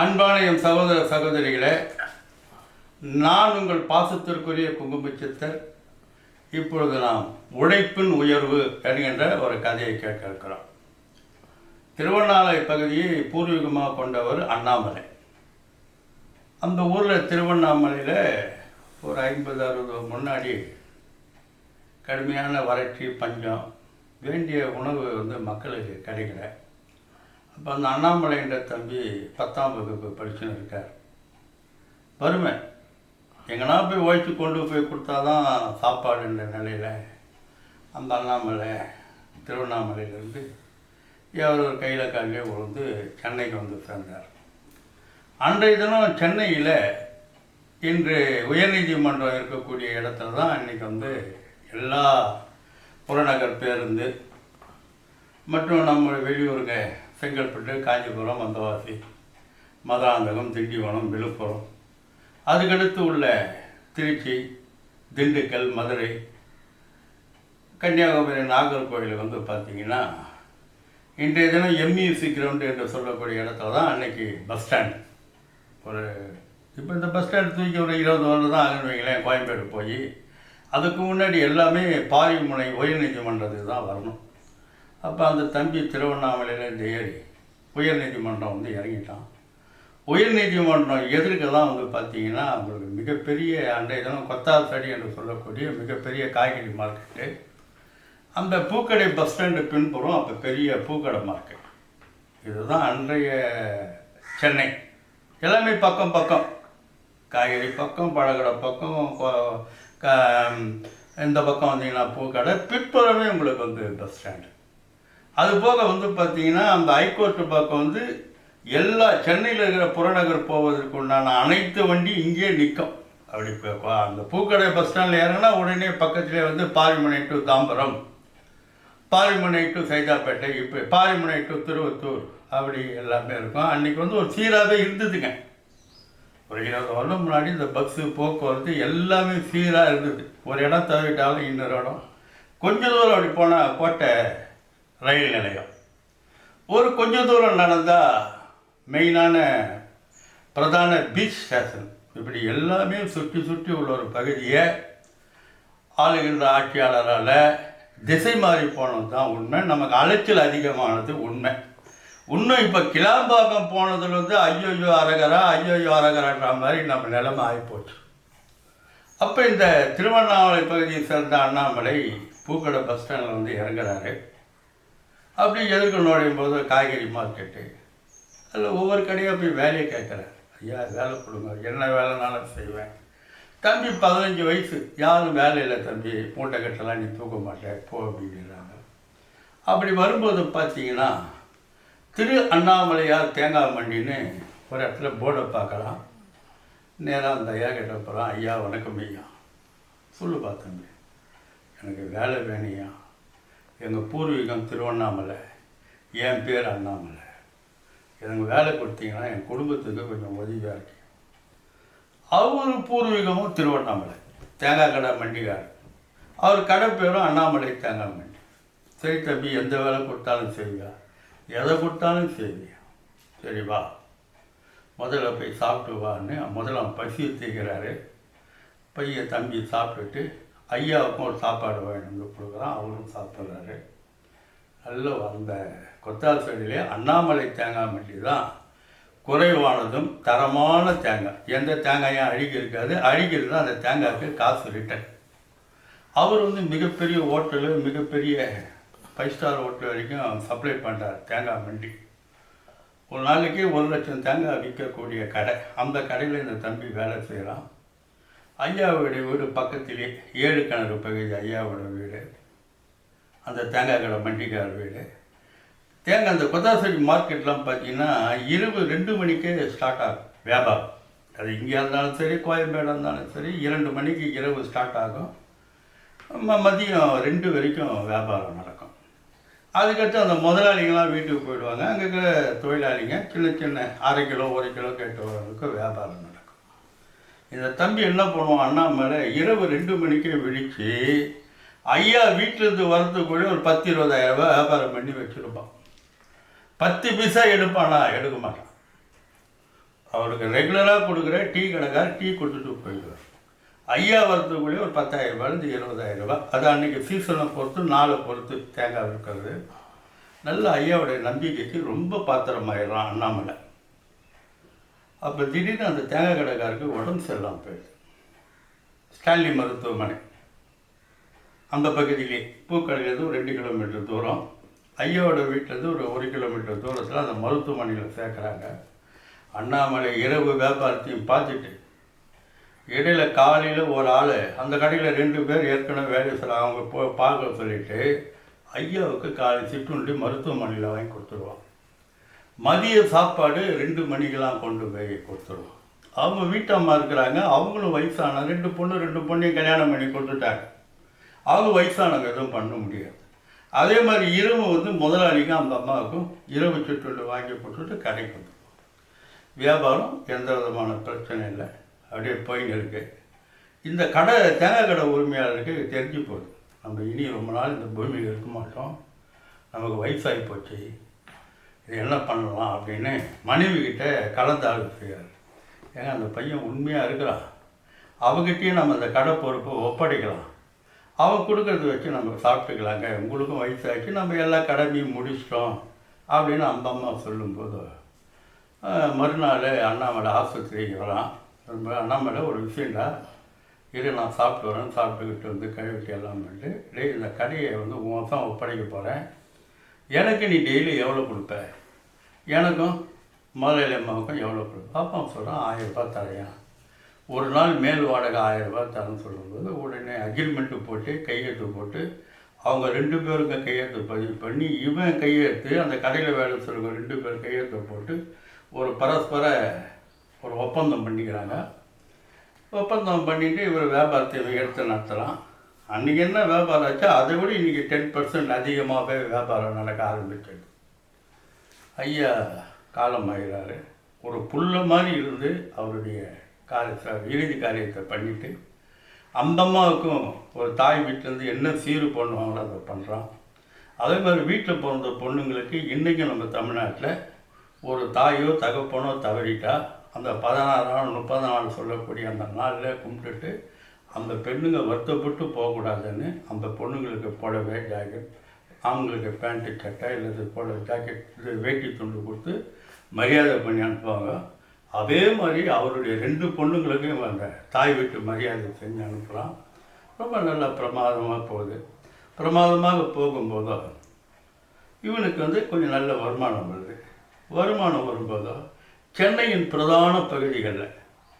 அன்பான என் சகோதர சகோதரிகளே நான் உங்கள் பாசத்திற்குரிய குங்குமச்சித்தர். இப்பொழுது நாம் உழைப்பின் உயர்வு என்கின்ற ஒரு கதையை கேட்க இருக்கிறோம். திருவண்ணாமலை பகுதியை பூர்வீகமாக கொண்டவர் அண்ணாமலை. அந்த ஊரில் திருவண்ணாமலையில் ஒரு ஐம்பது அறுபது முன்னாடி கடுமையான வறட்சி பஞ்சம் வேண்டிய உணவு வந்து மக்களுக்கு கிடைக்கல. அப்போ அந்த அண்ணாமலைன்ற தம்பி பத்தாம் வகுப்பு படிச்சுன்னு இருக்கார் வறுமை. எங்கன்னா போய் ஓய்ச்சி கொண்டு போய் கொடுத்தாதான் சாப்பாடுன்ற நிலையில் அந்த அண்ணாமலை திருவண்ணாமலையிலேருந்து அவர் ஒரு கையில் காலிலே உழுந்து சென்னைக்கு வந்து சேர்ந்தார். அன்றைய தினம் சென்னையில் இன்று உயர்நீதிமன்றம் இருக்கக்கூடிய இடத்துல தான் இன்றைக்கி வந்து எல்லா புறநகர் பேருந்து மற்றும் நம்ம வெளியூருங்க செங்கல்பட்டு காஞ்சிபுரம் வந்தவாசி மதுராந்தகம் திண்டிவனம் விழுப்புரம். அதுக்கடுத்து உள்ள திருச்சி திண்டுக்கல் மதுரை. கன்னியாகுமரி நாகர்கோவில் வந்து பார்த்தீங்கன்னா இன்றைய தினம் எம்இசி கிரவுண்டு என்று சொல்லக்கூடிய இடத்துல தான் அன்னைக்கு பஸ் ஸ்டாண்ட் ஒரு இப்போ இந்த பஸ் ஸ்டாண்ட் தூக்கி ஒரு இருபது வருடம் தான் ஆகுன்னு வைங்களேன் கோயம்பேடு போய். அதுக்கு முன்னாடி எல்லாமே பாரிமுனை உயர்நீதிமன்றத்துக்கு தான் வரணும். அப்போ அந்த தம்பி திருவண்ணாமலையிலேருந்து ஏறி உயர்நீதிமன்றம் வந்து இறங்கிட்டான். உயர்நீதிமன்றம் எதிர்க்க தான் வந்து பார்த்தீங்கன்னா அவங்களுக்கு மிகப்பெரிய அன்றைய தினம் கொத்தாத்தடி என்று சொல்லக்கூடிய மிகப்பெரிய காய்கறி மார்க்கெட்டு அந்த பூக்கடை பஸ் ஸ்டாண்டு பின்புறம் அப்போ பெரிய பூக்கடை மார்க்கெட் இதுதான் அன்றைய சென்னை. எல்லாமே பக்கம் பக்கம். காய்கறி பக்கம் பழக்கடை பக்கம் இந்த பக்கம் வந்தீங்கன்னா பூக்கடை. பிற்புறமே உங்களுக்கு வந்து பஸ் ஸ்டாண்டு அது போக வந்து பார்த்தீங்கன்னா அந்த ஹைகோர்ட்டு பக்கம் வந்து எல்லா சென்னையில் இருக்கிற புறநகர் போவதற்கு உண்டான அனைத்து வண்டி இங்கேயே நிற்கும். அப்படி இப்போ அந்த பூக்கடை பஸ் ஸ்டாண்டில் இறங்கினா உடனே பக்கத்துலேயே வந்து பாரிமனை டு தாம்பரம் பாரிமனை டு சைதாப்பேட்டை இப்போ பாரிமனை டு திருவத்தூர் அப்படி எல்லாமே இருக்கும். அன்றைக்கி வந்து ஒரு சீராகவே இருந்ததுங்க. ஒரு இருபது வருடம் முன்னாடி இந்த பஸ்ஸு போக்குவரத்து எல்லாமே சீராக இருந்தது. ஒரு இடம் தவிட்டாலும் இன்னொரு இடம். கொஞ்ச தூரம் அப்படி போனால் கோட்டை ரயில் நிலையம். ஒரு கொஞ்ச தூரம் நடந்தால் மெயினான பிரதான பீச் ஸ்டேஷன் இப்படி எல்லாமே சுற்றி சுற்றி உள்ள ஒரு பகுதியை ஆளுகின்ற ஆட்சியாளரால் திசை மாறி போனது தான் உண்மை. நமக்கு அலைச்சல் அதிகமானது உண்மை. இன்னும் இப்போ கிளாம்பாக்கம் போனதுலேருந்து வந்து ஐயோயோ அரகரா ஐயோயோ அரகரான்ற மாதிரி நம்ம நிலைமை ஆகிப்போச்சு அப்போ இந்த திருவண்ணாமலை பகுதியை சேர்ந்த அண்ணாமலை பூக்கடை பஸ் ஸ்டாண்டில் வந்து இறங்குறாரு. அப்படி எதிர்க்க நுழையும் போது காய்கறி மார்க்கெட்டு. அதில் ஒவ்வொரு கடையாக போய் வேலையை கேட்குறேன் ஐயா வேலை கொடுங்க. என்ன வேலைனாலும் செய்வேன். தம்பி பதினஞ்சு வயசு. யாரும் வேலை இல்லை தம்பி. மூட்டை கட்டெல்லாம் நீ தூக்க மாட்டேன். போ அப்படின்றாங்க அப்படி வரும்போது பார்த்தீங்கன்னா திரு அண்ணாமலையார் தேங்காய் மண்டின்னு ஒரு இடத்துல போர்டை பார்க்கலாம். நேராக அந்த ஐயா கிட்ட போகிறான் ஐயா வணக்கம் ஐயா. சொல்லுப்பா தம்பி. எனக்கு வேலை வேணையா எங்கள் பூர்வீகம் திருவண்ணாமலை என் பேர் அண்ணாமலை. எனக்கு வேலை கொடுத்தீங்கன்னா என் குடும்பத்துக்கு கொஞ்சம் உதவியாக இருக்கு. அவர் பூர்வீகமும் திருவண்ணாமலை. தேங்காய் கடை மண்டிகார் அவர் கடை பேரும் அண்ணாமலை தேங்காய் மண்டி. சரி தம்பி எந்த வேலை கொடுத்தாலும் செய்வியா? எதை கொடுத்தாலும் செய்வியா? சரி வா. முதல்ல போய் சாப்பிட்டு வான்னு முதல்ல பசி பசியை தீர்க்கிறாரு பையன் தம்பி சாப்பிட்டுட்டு ஐயாவுக்கும் ஒரு சாப்பாடு வேணும்னு கொடுக்குறான். அவரும் சாப்பிட்றாரு. நல்ல அந்த கொத்தார் செடியிலே அண்ணாமலை தேங்காய் மண்டி தான் குறைவானதும் தரமான தேங்காய். எந்த தேங்காயும் அழுகி இருக்காது? அழுகி இருந்தால் அந்த தேங்காய்க்கு காசு ரிட்டன் அவர் வந்து மிகப்பெரிய ஹோட்டலு மிகப்பெரிய ஃபைவ் ஸ்டார் ஹோட்டல் வரைக்கும் சப்ளை பண்ணுறார் தேங்காய் மண்டி ஒரு நாளைக்கு ஒரு லட்சம் தேங்காய் விற்கக்கூடிய கடை. அந்த கடையில் இந்த தம்பி வேலை செய்கிறான் ஐயாவுடைய வீடு பக்கத்திலே ஏழு கிணறு பகுதி ஐயாவோட வீடு. அந்த தேங்காய் கடை மண்டிக்கார வீடு. தேங்காய் அந்த கொத்தாசடி மார்க்கெட்லாம் பார்த்தீங்கன்னா இரவு ரெண்டு மணிக்கே ஸ்டார்ட் ஆகும். வியாபாரம். அது இங்கே இருந்தாலும் சரி கோயம்பேடாக இருந்தாலும் சரி இரண்டு மணிக்கு இரவு ஸ்டார்ட் ஆகும். மதியம் ரெண்டு வரைக்கும் வியாபாரம் நடக்கும். அதுக்கடுத்து அந்த முதலாளிங்களாம் வீட்டுக்கு போயிடுவாங்க. அங்கே இருக்கிற தொழிலாளிங்க சின்ன சின்ன அரை கிலோ ஒரு கிலோ கேட்டு வரவங்களுக்கு வியாபாரம் நடக்கும். இந்த தம்பி என்ன பண்ணுவான்? அண்ணாமலை இரவு ரெண்டு மணிக்கே விழிச்சு ஐயா வீட்டிலேருந்து வரத்துக்குள்ளே ஒரு பத்து இருபதாயிரம் ரூபாய் வியாபாரம் பண்ணி வச்சுருப்பான். பத்து பைசா எடுப்பானா? எடுக்க மாட்டான். அவருக்கு ரெகுலராக கொடுக்குற டீ கடைக்கார் டீ கொடுத்துட்டு போயிடுவார். ஐயா வரதுக்குள்ளே ஒரு பத்தாயிரம் ரூபாயிலேருந்து இருபதாயிரம் ரூபாய். அது அன்றைக்கி சீசனை பொறுத்து நாளை பொறுத்து தேங்காய் இருக்கிறது. நல்ல ஐயாவுடைய நம்பிக்கைக்கு ரொம்ப பாத்திரமாயிடுறான் அண்ணாமலை அப்போ திடீர்னு அந்த தேங்காய் கடைக்காருக்கு உடம்பு சரியில்லாமல் போயிடுது ஸ்டான்லி மருத்துவமனை. அந்த பகுதியிலே பூக்கடையிலேருந்து ஒரு ரெண்டு கிலோமீட்டர் தூரம் ஐயாவோட வீட்டிலேருந்து ஒரு ஒரு கிலோமீட்டர் தூரத்தில் அந்த மருத்துவமனையில் சேர்க்குறாங்க. அண்ணாமலை இரவு வியாபாரத்தையும் பார்த்துட்டு இடையில காலையில் ஒரு ஆள் அந்த கடையில் ரெண்டு பேர் ஏற்கனவே வேலை செய்கிறாங்க அவங்க போ பார்க்க சொல்லிட்டு ஐயாவுக்கு காலை சிற்றுண்டி மருத்துவமனையில் வாங்கி கொடுத்துருவான் மதிய சாப்பாடு ரெண்டு மணிக்கெல்லாம் கொண்டு போய் கொடுத்துருவோம். அவங்க வீட்டம்மா இருக்கிறாங்க அவங்களும் வயசான ரெண்டு பொண்ணு ரெண்டு பொண்ணையும் கல்யாணம் பண்ணி கொடுத்துட்டாங்க. அவங்க வயசானவங்க எதுவும் பண்ண முடியாது. அதே மாதிரி இரவு வந்து முதலாளிக்கும் அந்த அம்மாவுக்கும் இரவு சுற்றுண்டு வாங்கி கொடுத்துட்டு கடைக்கு வந்துடுவோம் வியாபாரம் எந்த விதமான பிரச்சனை இல்லை. அப்படியே போயின்னு இருக்கு. இந்த கடை தேங்காய் கடை உரிமையாளருக்கு தெரிஞ்சு போகுது. நம்ம இனி ரொம்ப நாள் இந்த பூமியில் இருக்க மாட்டோம். நமக்கு வயசாகி போச்சு. இது என்ன பண்ணலாம் அப்படின்னு மனைவி கிட்டே கலந்து ஆலோசிக்கிறார். ஏங்க அந்த பையன் உண்மையாக இருக்கிறான்? அவகிட்டயும் நம்ம அந்த கடை பொறுப்பை ஒப்படைக்கலாம். அவன் கொடுக்கறத வச்சு நம்ம சாப்பிட்டுக்கலாங்க. உங்களுக்கும் வயசாச்சு நம்ம எல்லா கடமையும் முடிச்சிட்டோம் அப்படின்னு அந்த அம்மா சொல்லும்போது மறுநாள் அண்ணாமலை ஆஸ்பத்திரிக்கு வரான். ரொம்ப அண்ணாமலை ஒரு விஷயம்டா. இரு நான் சாப்பிட்டு வரேன். சாப்பிட்டுக்கிட்டு வந்து கழுவிட்டு எல்லாம் பண்ணிட்டு டேய் இந்த கடையை வந்து உன் தான் ஒப்படைக்க போகிறேன் எனக்கு நீ டெய்லி எவ்வளோ கொடுப்ப? எனக்கும் முதலாளி அம்மாவுக்கும் எவ்வளோ கொடுப்ப? அப்பா சொல்கிறான் ஆயிரரூபா ரூபாய் தரையான் ஒரு நாள் மேல் வாடகை ஆயிரரூபா தரேன்னு சொல்லும்போது உடனே அக்ரிமெண்ட்டு போட்டு கையெழுத்து போட்டு அவங்க ரெண்டு பேருக்கும் கையெழுத்து பதிவு பண்ணி இவன் கையெழுத்து அந்த கடையில் வேலை சொல்லுங்க ரெண்டு பேர் கையெழுத்து போட்டு ஒரு பரஸ்பர ஒரு ஒப்பந்தம் பண்ணிக்கிறாங்க. ஒப்பந்தம் பண்ணிவிட்டு இவர் வியாபாரத்தை இவன் எடுத்து நடத்துகிறான் அன்றைக்கி என்ன வியாபாரம் ஆச்சோ அதை விட இன்றைக்கி டென் பர்சன்ட் அதிகமாகவே வியாபாரம் நடக்க ஆரம்பிச்சது ஐயா காலம் ஆகிறாரு ஒரு புல்ல மாதிரி இருந்து அவருடைய காரியத்தை இறுதி காரியத்தை பண்ணிட்டு அந்த அம்மாவுக்கும் ஒரு தாய் வீட்டிலேருந்து என்ன சீரு பண்ணுவாங்களோ அதை பண்ணுறான் அதே மாதிரி வீட்டில் பிறந்த பொண்ணுங்களுக்கு இன்றைக்கும் நம்ம தமிழ்நாட்டில் ஒரு தாயோ தகப்பனோ தவறிட்டா அந்த பதினாறு நாள் முப்பது நாள் சொல்லக்கூடிய அந்த நாளில் கும்பிட்டுட்டு அந்த பெண்ணுங்க வருத்தப்பட்டு போகக்கூடாதுன்னு அந்த பொண்ணுங்களுக்கு புடவை ஜாக்கெட் ஆண்களுக்கு பேண்ட்டு சட்டை இல்லை புடவை ஜாக்கெட் இது வேட்டி துண்டு கொடுத்து மரியாதை பண்ணி அனுப்புவாங்க. அதே மாதிரி அவருடைய ரெண்டு பொண்ணுங்களுக்கும் அந்த தாய் வீட்டு மரியாதை செஞ்சு அனுப்பலாம் ரொம்ப நல்லா பிரமாதமாக போகுது. பிரமாதமாக போகும்போதோ இவனுக்கு வந்து கொஞ்சம் நல்ல வருமானம் வருது. வருமானம் வரும்போதோ சென்னையின் பிரதான பகுதிகளில்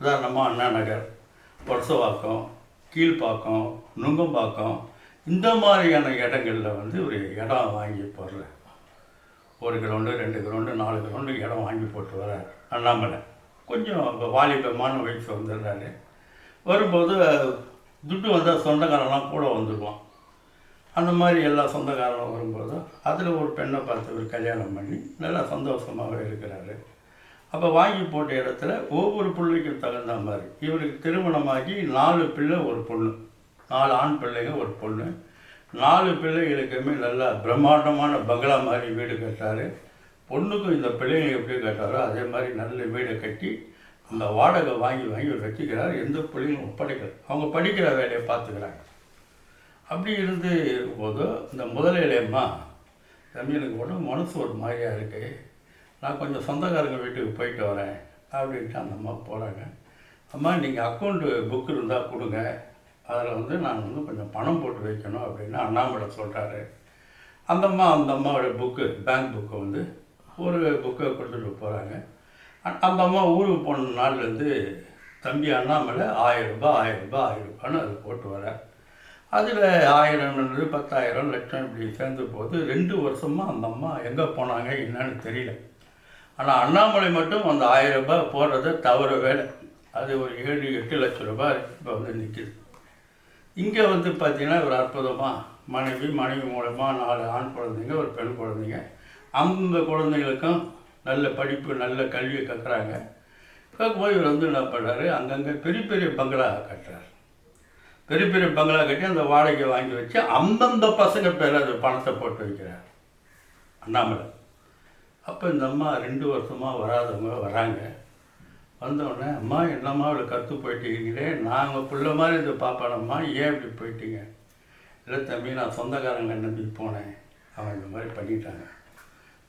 உதாரணமாக அண்ணா நகர் பொரசவாக்கம் கீழ்ப்பாக்கம் நுங்கம்பாக்கம் இந்த மாதிரியான இடங்களில் வந்து ஒரு இடம் வாங்கி போடுற. ஒரு கிரவுண்டு ரெண்டு கிரவுண்டு நாலு கிரவுண்டு இடம் வாங்கி போட்டு வர்றார் அண்ணாமலை. கொஞ்சம் இப்போ வாலிபமான வயசு வந்துடுறாரு. வரும்போது துட்டு வந்தால் சொந்தக்காரன்லாம் கூட வந்துடுவான் அந்த மாதிரி எல்லா சொந்தக்காரனும் வரும்போது அதில் ஒரு பெண்ணை பார்த்து ஒரு கல்யாணம் பண்ணி நல்லா சந்தோஷமாகவே இருக்கிறாரு. அப்போ வாங்கி போட்ட இடத்துல ஒவ்வொரு பிள்ளைக்கும் தகுந்த மாதிரி. இவருக்கு திருமணமாகி நாலு பிள்ளை ஒரு பொண்ணு. நாலு ஆண் பிள்ளைங்க ஒரு பொண்ணு. நாலு பிள்ளைகளுக்குமே நல்லா பிரம்மாண்டமான பங்களா மாதிரி வீடு கட்டார் பொண்ணுக்கும் இந்த பிள்ளைங்க எப்படி கட்டாரோ அதே மாதிரி நல்ல வீடை கட்டி அந்த வாடகை வாங்கி வாங்கி வச்சுக்கிறார். எந்த பிள்ளைங்களும் ஒப்படைக்கல. அவங்க படிக்கிற வேலையை பார்த்துக்கிறாங்க. அப்படி இருந்து இருக்கும்போது இந்த முதலையிலேம்மா தம்பி எனக்கு உடம்பு மனசு ஒரு மாதிரியாக இருக்கு. நான் கொஞ்சம் சொந்தக்காரங்க வீட்டுக்கு போயிட்டு வரேன் அப்படின்ட்டு அந்த அம்மா போகிறாங்க அம்மா நீங்கள் அக்கௌண்ட்டு புக் இருந்தால் கொடுங்க. அதில் வந்து நான் வந்து கொஞ்சம் பணம் போட்டு வைக்கணும் அப்படின்னு அண்ணாமலை சொல்கிறாரு அந்த அம்மா அந்த அம்மாவோட புக்கு பேங்க் புக்கை வந்து ஒரு புக்கை கொடுத்துட்டு போகிறாங்க அந்த அம்மா ஊருக்கு போன நாள்லேருந்து தம்பி அண்ணாமலை ஆயிரம் ரூபாய் ஆயிரம் ரூபாய் ஆயிரம் ரூபான்னு அது போட்டு வர அதில் ஆயிரம்ன்றது பத்தாயிரம் லட்சம் இப்படி சேர்ந்து போது ரெண்டு வருஷமாக அந்த அம்மா எங்கே போனாங்க என்னன்னு தெரியல. ஆனால் அண்ணாமலை மட்டும் அந்த ஆயிரம் ரூபாய் போடுறத தவறு வேலை அது ஒரு ஏழு எட்டு லட்சம் ரூபாய் இப்போ வந்து நிற்கிது இங்கே வந்து பார்த்தீங்கன்னா ஒரு அற்புதமாக மனைவி மனைவி மூலமாக நாலு ஆண் குழந்தைங்க ஒரு பெண் குழந்தைங்க. அந்த குழந்தைங்களுக்கும் நல்ல படிப்பு நல்ல கல்வியை கற்கிறாங்க போய் இவர் வந்து என்ன பண்ணுறாரு அங்கங்கே பெரிய பெரிய பங்களா கட்டுறாரு. பெரிய பெரிய பங்களா கட்டி அந்த வாடகை வாங்கி வச்சு அந்தந்த பசங்க பேர் அது பணத்தை போட்டு வைக்கிறார் அண்ணாமலை. அப்போ இந்த அம்மா ரெண்டு வருஷமாக வராதவங்க வராங்க. வந்தோடனே அம்மா என்னம்மா அவளை கற்று போயிட்டீங்களே நாங்கள் பிள்ளை மாதிரி இது பார்ப்பனம்மா ஏன் இப்படி போயிட்டீங்க? இல்லை தம்பி நான் சொந்தக்காரங்க நம்பி போனேன். அவன் இந்த மாதிரி பண்ணிட்டாங்க.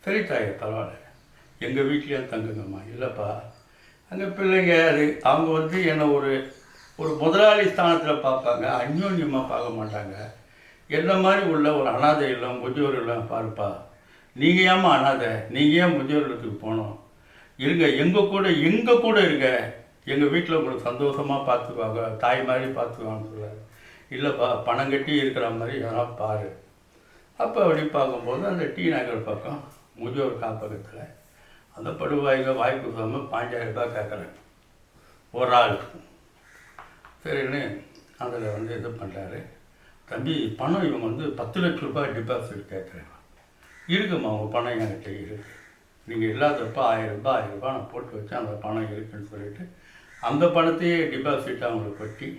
சரி தாயே பரவாயில்ல. எங்கள் வீட்லேயே தங்குங்கம்மா. இல்லைப்பா. அங்கே பிள்ளைங்க அது அவங்க வந்து என்னை ஒரு ஒரு முதலாளி ஸ்தானத்தில் பார்ப்பாங்க. அந்யோன்யமாக பார்க்க மாட்டாங்க. என்ன மாதிரி உள்ள ஒரு அனாதை இல்லம் கொஞ்சம் இல்லம் பாருப்பா. நீங்கள் ஏம்மா அனாதை நீங்கள் ஏன் முதியோர் இல்லத்துக்கு இருங்க எங்கள் கூட எங்கள் கூட இருங்க. எங்கள் வீட்டில் உங்களுக்கு சந்தோஷமாக பார்த்துக்குவாங்க தாய் மாதிரி பார்த்துக்குவாங்கன்னு சொல்ல இல்லைப்பா பணம் கட்டி இருக்கிற மாதிரி எதனா பாரு. அப்போ அப்படி பார்க்கும்போது அந்த டி நகர் பக்கம் முதியோர் காப்பகத்தில் அந்த படுவாய்ங்க வாய்ப்பு சொல்லாமல் பாஞ்சாயிரம் ரூபாய் கேட்குறேன். ஒரு ஆள். சரின்னு அதில் வந்து இது பண்ணுறாரு தம்பி பணம் இவங்க வந்து பத்து லட்ச ரூபாய் டிபாசிட் கேட்குறேன் இருக்குமா உங்கள் பணம் என்கிட்ட இருக்குது நீங்கள் இல்லாதப்ப ஆயிரம் ரூபாய் ஆயிரம் ரூபாய் நான் போட்டு வச்சேன் அந்த பணம் இருக்குன்னு சொல்லிட்டு அந்த பணத்தையே டிபாசிட் அவங்களுக்கு கொட்டி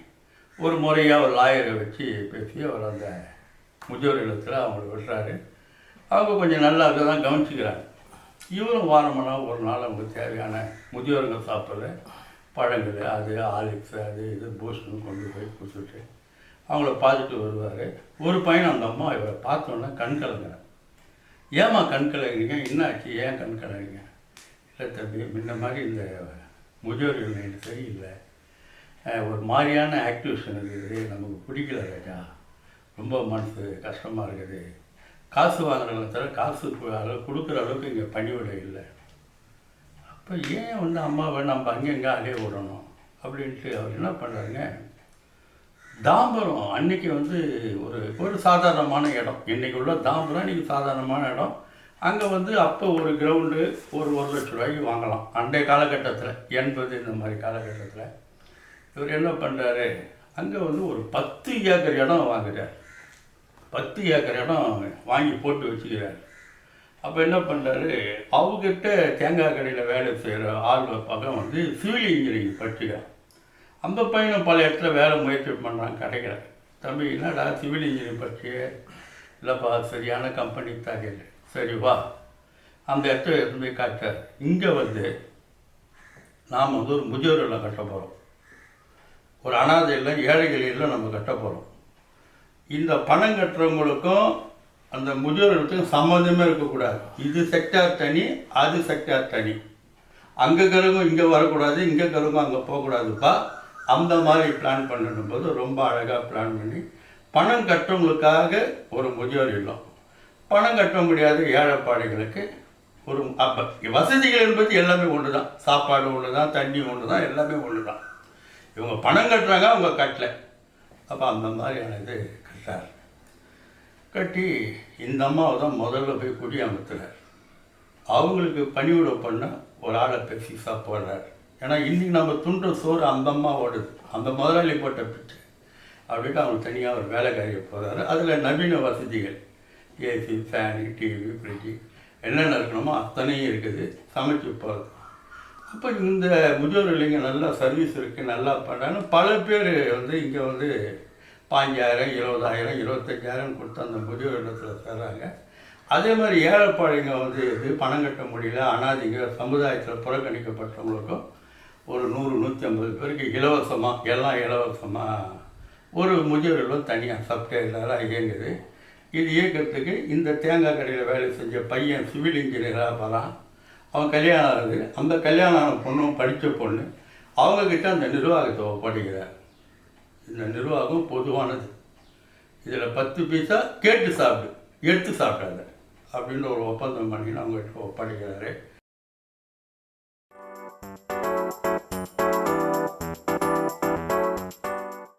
ஒரு முறையாக ஒரு லாயரை வச்சு பேசி அவர் அந்த முதியோர் இல்லத்தில் அவங்களை விடுறாரு. அவங்க கொஞ்சம் நல்லா அதை தான் கவனிச்சுக்கிறாங்க. இவரும் வாரமானா ஒரு நாள் அவங்களுக்கு தேவையான முதியோர்கள் சாப்பிட்ற பழங்கள் அது ஆலிக்ஸ் அது இது பூஸ்ட்னு கொண்டு போய் கொடுத்துட்டு அவங்கள பார்த்துட்டு வருவார். ஒரு பையன் அந்த அம்மா இவரை பார்த்தோன்னே கண் கலங்குறேன். ஏம்மா கண் கலங்குறீங்க என்னாச்சு? ஏன் கண் கலங்குறீங்க இல்லை தம்பி முன்ன மாதிரி இந்த முதியோர்கள் எனக்கு சரியில்லை. ஒரு மாதிரியான ஆக்டிவேஷன் இருக்குது. நமக்கு பிடிக்கல ராஜா. ரொம்ப மனசு கஷ்டமாக இருக்குது. காசு வாங்குறவங்க தவிர காசு அளவு கொடுக்குற அளவுக்கு இங்கே பணிவிட இல்லை. அப்போ ஏன் வந்து அம்மாவை நம்ம அங்கே இங்கே அலைய விடணும்? அப்படின்ட்டு அவர் என்ன பண்ணுறாருங்க? தாம்பரம் அன்னைக்கு வந்து ஒரு ஒரு சாதாரணமான இடம். இன்னைக்கு உள்ள தாம்பரம் இன்னைக்கு சாதாரணமான இடம். அங்கே வந்து அப்போ ஒரு கிரவுண்டு ஒரு ஒரு லட்ச ரூபாய்க்கு வாங்கலாம். அன்றைய காலகட்டத்தில் எண்பது இந்த மாதிரி காலகட்டத்தில். இவர் என்ன பண்ணுறாரு அங்கே வந்து ஒரு பத்து ஏக்கர் இடம் வாங்குறார். பத்து ஏக்கர் இடம் வாங்கி போட்டு வச்சுக்கிறார். அப்போ என்ன பண்ணுறாரு அவங்ககிட்ட தேங்காய் கடையில் வேலை செய்கிற ஆள் பக்கம் வந்து சிவில் இன்ஜினியரிங் படிச்சுக்கிறான் அந்த பையனும் பல இடத்துல வேலை முயற்சி பண்ணுறான் கிடைக்கல தம்பி என்னடா சிவில் இன்ஜினியரிங் படிச்சு இல்லைப்பா சரியான கம்பெனி தகவல் சரி வா. அந்த இடத்துல இருந்து காட்டார் இங்கே வந்து நாம் வந்து ஒரு முதியோர் இல்லம் கட்ட போகிறோம் ஒரு அனாதை இல்லம் ஏழைகள் இல்லம் நம்ம கட்ட போகிறோம் இந்த பணம் கட்டுறவங்களுக்கும் அந்த முதியோர் இடத்துக்கும் சம்மந்தமே இருக்கக்கூடாது. இது செக்டார் தனி அது செக்டார் தனி. அங்கே கருங்கும் இங்கே வரக்கூடாது இங்கே கருங்கும் அங்கே போகக்கூடாதுப்பா. அந்த மாதிரி பிளான் பண்ணணும் போது ரொம்ப அழகாக பிளான் பண்ணி பணம் கட்டுறவங்களுக்காக ஒரு முதியோர் இல்லம். பணம் கட்ட முடியாத ஏழைப்பாடைகளுக்கு ஒரு அப்போ வசதிகள் என்பது எல்லாமே ஒன்று தான் சாப்பாடு ஒன்று தான் தண்ணி ஒன்று தான் எல்லாமே ஒன்று தான் இவங்க பணம் கட்டுறாங்க அவங்க கட்டல. அப்போ அந்த மாதிரியான இது கட்டார். கட்டி இந்த அம்மாவை தான் முதல்ல போய் குடியமர்த்துறார். அவங்களுக்கு பணிவிட பண்ண ஒரு ஆளை பேசி சாப்பிட்றாரு ஏன்னா இன்றைக்கி நம்ம துண்ட சோறு அந்த அம்மா ஓடுது அந்த முதலாளி போட்ட பிச்சு. அப்படின்ட்டு அவங்க தனியாக ஒரு வேலைக்காரிய போகிறாரு அதில் நவீன வசதிகள். ஏசி ஃபேனு டிவி ஃப்ரிட்ஜு என்னென்ன இருக்கணுமோ அத்தனையும் இருக்குது. சமைச்சு போகிறது அப்போ இந்த முதியோர் இல்லைங்க நல்லா சர்வீஸ் இருக்குது நல்லா பண்ணுறாங்க பல பேர் வந்து இங்கே வந்து பாஞ்சாயிரம் இருபதாயிரம் இருபத்தஞ்சாயிரம் கொடுத்து அந்த முதியோர் இல்லத்தில் சேர்றாங்க. அதே மாதிரி ஏழைப்பாளைங்க வந்து இது பணம் கட்ட முடியல அனாதிங்க சமுதாயத்தில் புறக்கணிக்கப்பட்டவங்களுக்கும் ஒரு நூறு நூற்றி ஐம்பது பேருக்கு இலவசமாக எல்லாம் இலவசமாக ஒரு முதியோர் தனியாக சப்டைலராக இயங்குது. இது இயக்கத்துக்கு இந்த தேங்காய் கடையில் வேலை செஞ்ச பையன் சிவில் இன்ஜினியராக போகிறான் அவன் கல்யாணம் ஆகுது. அந்த கல்யாணம் ஆன பொண்ணும் படித்த பொண்ணு. அவங்கக்கிட்ட அந்த நிர்வாகத்தை ஒப்படைக்கிறார். இந்த நிர்வாகம் பொதுவானது. இதில் பத்து பைசா கேட்டு சாப்பிடு எடுத்து சாப்பிடாத. அப்படின்னு ஒரு ஒப்பந்தம் பண்ணி அவங்ககிட்ட ஒப்படைக்கிறாரு.